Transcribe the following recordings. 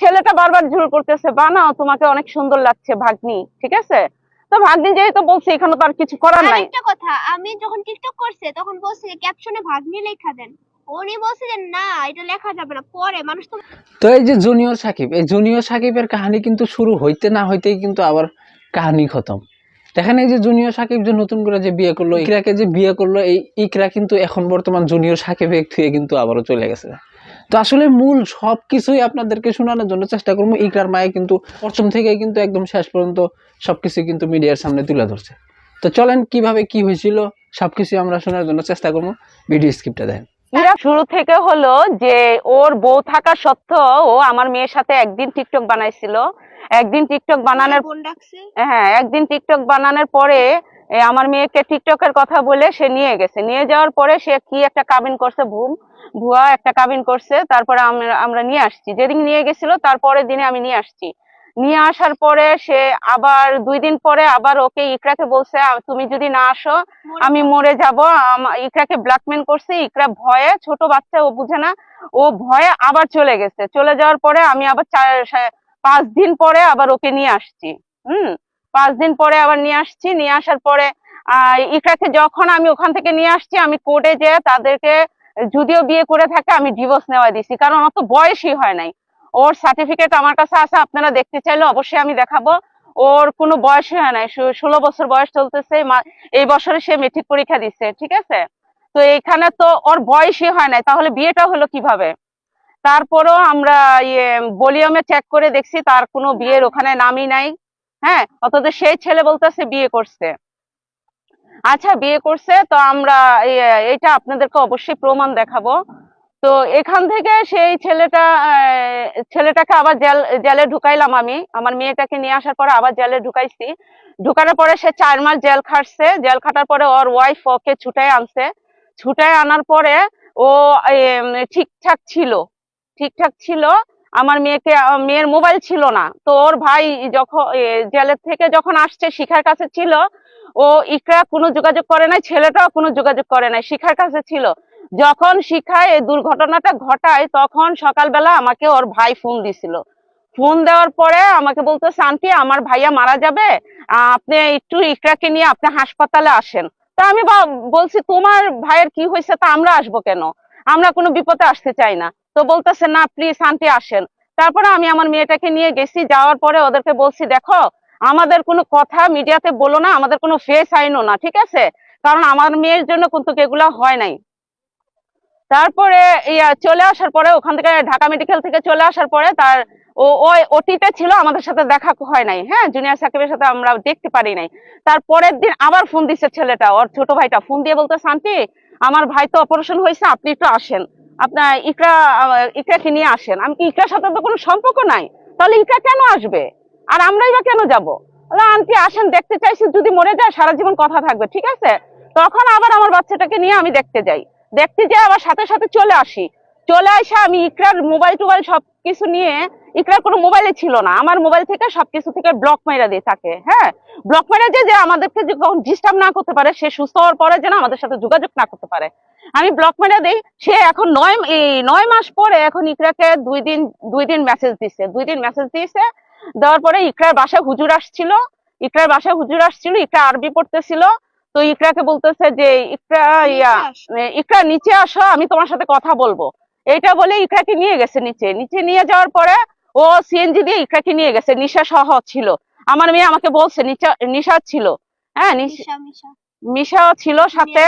ছেলেটা বারবার ঝুল করতেছে বানাও তোমাকে অনেক সুন্দর লাগছে ভাগ্নি ঠিক আছে? তো ভাগ্নি যেহেতু বলছে এখানে তো আর কিছু করার নাই। আরেকটা কথা আমি যখন টিকটক করছে তখন বলছে যে ক্যাপশনে ভাগ্নি লেখা দেন। উনি বলছে না এটা লেখা যাবে না পরে মানুষ তো তো এই যে জুনিয়র সাকিব এই জুনিয়র সাকিবের কাহিনী কিন্তু শুরু হইতে না হইতেই কিন্তু আবার কাহিনী খতম। দেখেন এই যে জুনিয়র সাকিব যে নতুন করে যে বিয়ে করল ইকরাকে যে বিয়ে করল এই ইকরা কিন্তু এখন বর্তমান জুনিয়র সাকিব থুয়ে কিন্তু আবারও চলে গেছে। তো আসলে মূল সব কিছুই আপনাদেরকে শোনানোর জন্য চেষ্টা করব। ইকরার মায়ে কিন্তু প্রথম থেকে কিন্তু একদম শেষ পর্যন্ত সবকিছু কিন্তু মিডিয়ার সামনে তুলে ধরছে। তো চলেন কীভাবে কি হয়েছিল সবকিছু আমরা শোনার জন্য চেষ্টা করব। ভিডিও স্ক্রিপ্টটা দেন শুরু থেকে হলো যে ওর বউ থাকা সত্ত্বেও ও আমার মেয়ের সাথে একদিন টিকটক বানাইছিল। একদিন টিকটক বানানোর বোন হ্যাঁ একদিন টিকটক বানানোর পরে আমার মেয়েকে টিকটকের কথা বলে সে নিয়ে গেছে। নিয়ে যাওয়ার পরে সে কি একটা কাবিন করছে ভুম ভুয়া একটা কাবিন করছে তারপরে আমরা নিয়ে আসছি। যেদিন নিয়ে গেছিল তারপরের দিনে আমি নিয়ে আসছি। নিয়ে আসার পরে সে আবার দুই দিন পরে আবার ওকে ইকরাকে বলছে তুমি যদি না আসো আমি মরে যাব। ইকরাকে ব্ল্যাকমেল করছে। ইকরা ভয়ে ছোট বাচ্চা ও বুঝে না ও ভয়ে আবার চলে গেছে। চলে যাওয়ার পরে আমি আবার পাঁচ দিন পরে আবার ওকে নিয়ে আসছি। হুম? পাঁচ দিন পরে আবার নিয়ে আসছি। নিয়ে আসার পরে আহ ইকরাকে যখন আমি ওখান থেকে নিয়ে আসছি আমি কোর্টে যে তাদেরকে যদিও বিয়ে করে থাকে, আমি ডিভোর্স নেওয়া দিছি কারণ অত বয়সই হয় নাই। ওর সার্টিফিকেট আমার কাছে আছে, আপনারা দেখতে চাইলে অবশ্যই আমি দেখাবো। ওর কোনো বয়সই হয় নাই ষোলো বছর বয়স চলতেছে এই বছরে সে মেট্রিক পরীক্ষা দিচ্ছে ঠিক আছে? তো এইখানে তো ওর বয়সই হয় নাই, তাহলে বিয়েটা হলো কীভাবে? তারপরেও আমরা ইয়ে ভলিউমে চেক করে দেখছি, তার কোনো বিয়ের ওখানে নামই নাই হ্যাঁ? অথচ সেই ছেলে বলতেছে বিয়ে করছে। আচ্ছা বিয়ে করছে, তো আমরা এটা আপনাদেরকে অবশ্যই প্রমাণ দেখাবো। তো এখান থেকে সেই ছেলেটা ছেলেটাকে আবার জেল, জেলে ঢুকাইলাম আমি। আমার মেয়েটাকে নিয়ে আসার পরে আবার জেলে ঢুকাইছি। ঢুকানোর পরে সে চার মাস জেল খাটছে। জেল খাটার পরে ওর ওয়াইফ ওকে ছুটাই আনছে। ছুটাই আনার পরে ও ঠিকঠাক ছিল। ঠিকঠাক ছিল। আমার মেয়েকে মেয়ের মোবাইল ছিল না। তো ওর ভাই যখন জেলের থেকে যখন আসছে, শিখার কাছে ছিল, ও ইকরা কোনো যোগাযোগ করে নাই, ছেলেটাও কোনো যোগাযোগ করে নাই, শিখার কাছে ছিল। যখন শিখায় এই দুর্ঘটনাটা ঘটায়, তখন সকালবেলা আমাকে ওর ভাই ফোন দিছিল। ফোন দেওয়ার পরে আমাকে বলতেছে, আন্টি, আমার ভাইয়া মারা যাবে, আপনি একটু ইকরাকে নিয়ে আপনি হাসপাতালে আসেন। তা আমি বলছি, তোমার ভাইয়ের কি হয়েছে তা আমরা আসব কেন? আমরা কোনো বিপদে আসতে চাই না। তো বলতেছে, না প্লিজ আন্টি আসেন। তারপরে আমি আমার মেয়েটাকে নিয়ে গেছি। যাওয়ার পরে ওদেরকে বলছি, দেখো, আমাদের কোনো কথা মিডিয়াতে বলো না, আমাদের কোনো ফেস আইনও না, ঠিক আছে? কারণ আমার মেয়ের জন্য কিন্তু এগুলা হয় নাই। তারপরে ইয়া, চলে আসার পরে ওখান থেকে ঢাকা মেডিকেল থেকে চলে আসার পরে তার ও ওই ওটিতে ছিল, আমাদের সাথে দেখা হয় নাই। হ্যাঁ জুনিয়র সাকিবের সাথে আমরা দেখতে পারি নাই। তারপরের দিন আবার ফোন দিচ্ছে ছেলেটা, ওর ছোট ভাইটা। ফোন দিয়ে বলতে শান্তি আমার ভাই তো অপারেশন হয়েছে, আপনি একটু আসেন। আপনার ইকরা, ইকরাকে নিয়ে আসেন। আমি কি ইকরার সাথে তো কোনো সম্পর্ক নাই? তাহলে ইকরা কেন আসবে? আর আমরাই বা কেন যাব? আন্টি আসেন, দেখতে চাইছি যদি মরে যায়, সারা জীবন কথা থাকবে, ঠিক আছে? তখন আবার আমার বাচ্চাটাকে নিয়ে আমি দেখতে যাই। দেখতে যাই আবার সাথে সাথে চলে আসি। চলে আসে আমি ইকরার মোবাইল টোবাইল সবকিছু নিয়ে ইকরার কোনো মোবাইলে ছিল না। আমার মোবাইল থেকে সবকিছু থেকে ব্লক মাইরা দিই তাকে হ্যাঁ? ব্লক মাইরা দিয়ে যে আমাদেরকে যে কখন ডিস্টার্ব না করতে পারে সে সুস্থ হওয়ার পরে যেন আমাদের সাথে যোগাযোগ না করতে পারে। আমি ব্লক মাইরা দিই সে এখন নয় এই নয় মাস পরে এখন ইকরাকে দুই দিন দুই দিন মেসেজ দিছে। দুই দিন মেসেজ দিয়েছে দেওয়ার পরে ইকরার বাসায় হুজুর আসছিল। ইকরার বাসায় হুজুর আসছিল ইকরা আরবি পড়তেছিল। তো ইকরাকে বলতেছে যে ইকরা ইয়া ইকরা নিচে আসো আমি তোমার সাথে কথা বলব। এইটা বলে ইকরাকে নিয়ে গেছে নিচে। নিচে নিয়ে যাওয়ার পরে ও সিএনজি দিয়ে ইকরাকে নিয়ে গেছে। নিশা সহ ছিল। আমার মেয়ে আমাকে বলছে নিশা ছিল। হ্যাঁ মিশাও ছিল সাথে।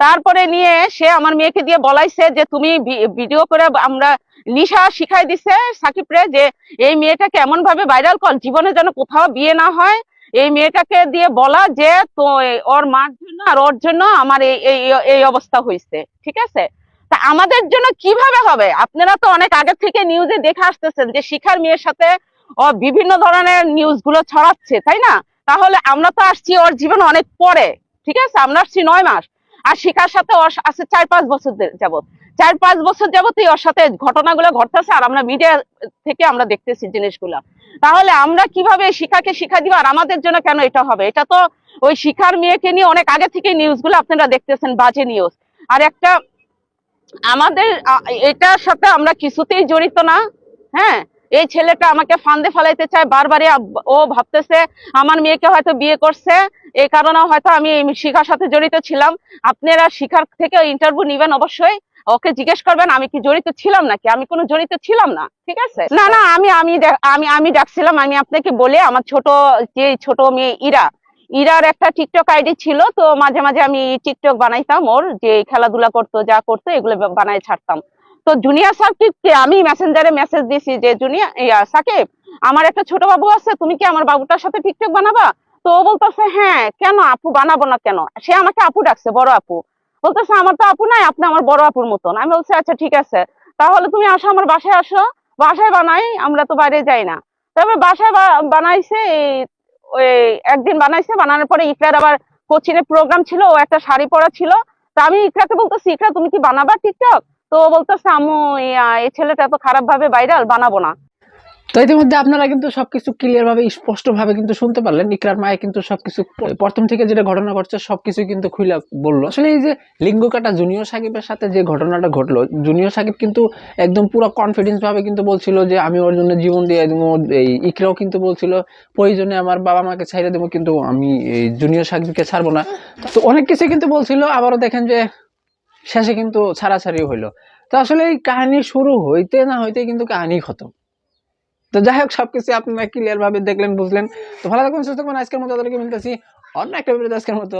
তারপরে নিয়ে সে আমার মেয়েকে দিয়ে বলাইছে যে তুমি ভিডিও করে আমরা নিশা শিখাই দিছে সাকিব রে যে এই মেয়েটাকে এমন ভাবে ভাইরাল কর জীবনে যেন কোথাও বিয়ে না হয়। এই মেয়েটাকে দিয়ে বলা যে তো ওর মার জন্য আর ওর জন্য আমার এই এই এই অবস্থা হয়েছে ঠিক আছে? তা আমাদের জন্য কীভাবে হবে? আপনারা তো অনেক আগে থেকে নিউজে দেখে আসতেছেন যে শিখার মেয়ের সাথে বিভিন্ন ধরনের নিউজগুলো ছড়াচ্ছে, তাই না? তাহলে আমরা তো আসছি ওর জীবন অনেক পরে, ঠিক আছে? আমরা আসছি নয় মাস। আর শিখার সাথে ওর আছে চার পাঁচ বছর যাবত চার পাঁচ বছর যাবতই ওর সাথে ঘটনাগুলো ঘটতেছে আর আমরা মিডিয়া থেকে আমরা দেখতেছি জিনিসগুলা। তাহলে আমরা কীভাবে শিখাকে শিখা দিব আর আমাদের জন্য কেন এটা হবে? এটা তো ওই শিখার মেয়েকে নিয়ে অনেক আগে থেকে নিউজগুলো আপনারা দেখতেছেন, বাজে নিউজ আর একটা আমাদের এটার সাথে আমরা কিছুতেই জড়িত না হ্যাঁ? এই ছেলেটা আমাকে ফান্দে ফেলাইতে চায়, বারবারই ও ভাবতেছে আমার মেয়েকে হয়তো বিয়ে করছে এই কারণে হয়তো আমি শিখার সাথে জড়িত ছিলাম। আপনারা শিখার থেকে ইন্টারভিউ নিবেন অবশ্যই। ওকে জিজ্ঞেস করবেন, আমি কি জড়িত ছিলাম নাকি? আমি কোনো জড়িত ছিলাম না, ঠিক আছে? না না, আমি আমি আমি আমি ডাকছিলাম, আমি আপনাকে বলে আমার ছোট, যে ছোট মেয়ে ইরা ইরার একটা টিকটক আইডি ছিল, তো মাঝে মাঝে আমি টিকটক বানাইতাম, ওর যে খেলাধুলা করতো, যা করতো, এগুলো বানাই ছাড়তাম। তো জুনিয়র সাকিবকে আমি মেসেঞ্জারে মেসেজ দিছি যে জুনিয়র সাকিব, আমার একটা ছোট বাবু আছে, তুমি কি আমার বাবুটার সাথে টিকটক বানাবা? তো ও বলতেছে হ্যাঁ কেন আপু, বানাবো না কেন? সে আমাকে আপু ডাকছে, বড় আপু। বলতেছে, আমার তো আপু নাই, আপনি আমার বড় আপুর মতন। আমি বলছি আচ্ছা ঠিক আছে। তাহলে তুমি আসো, আমার বাসায় আসো। বাসায় বানাই, আমরা তো বাইরে যাই না। তবে বাসায় বানাইছে ওই একদিন বানাইছে, বানানোর পরে ইকরার আবার কোচিনে প্রোগ্রাম ছিল, ও একটা শাড়ি পরা ছিল। তা আমি ইকরাকে বলতেছি, ইকরা, তুমি কি বানাবা টিকটক তো বলতো বলতেছে, আম্মু, এই ছেলেটা এত খারাপ ভাবে ভাইরাল বানাবো না। তো ইতিমধ্যে আপনারা কিন্তু সবকিছু ক্লিয়ার ভাবে স্পষ্ট ভাবে কিন্তু শুনতে পারলেন। ইকরার মায়ে কিন্তু সবকিছু, প্রথম থেকে যেটা ঘটনা ঘটছে সবকিছু কিন্তু খুলে বলল। আসলে এই যে লিঙ্গ কাটা জুনিয়র সাকিবের সাথে যে ঘটনাটা ঘটলো, জুনিয়র সাকিব কিন্তু একদম পুরো কনফিডেন্স ভাবে কিন্তু বলছিল যে, আমি ওর জন্য জীবন দিয়ে দেবো এই ইকরাও কিন্তু বলছিল, প্রয়োজনে আমার বাবা মাকে ছাইড়ে দেবো, কিন্তু আমি এই জুনিয়র সাকিবকে ছাড়বো না। তো অনেক কিছু কিন্তু বলছিল, আবারও দেখেন যে শেষে কিন্তু ছাড়াছাড়ি হইল। তো আসলে এই কাহিনী শুরু হইতে না হইতে কিন্তু কাহিনী খতম। তো যাই হোক সব কিছু আপনারা ক্লিয়ার ভাবে দেখলেন, বুঝলেন। তো ভালো থাকবেন, সুস্থ থাকবেন। আজকের মতো তাদেরকে মিলতেছি অন্য একটা আজকের মতো।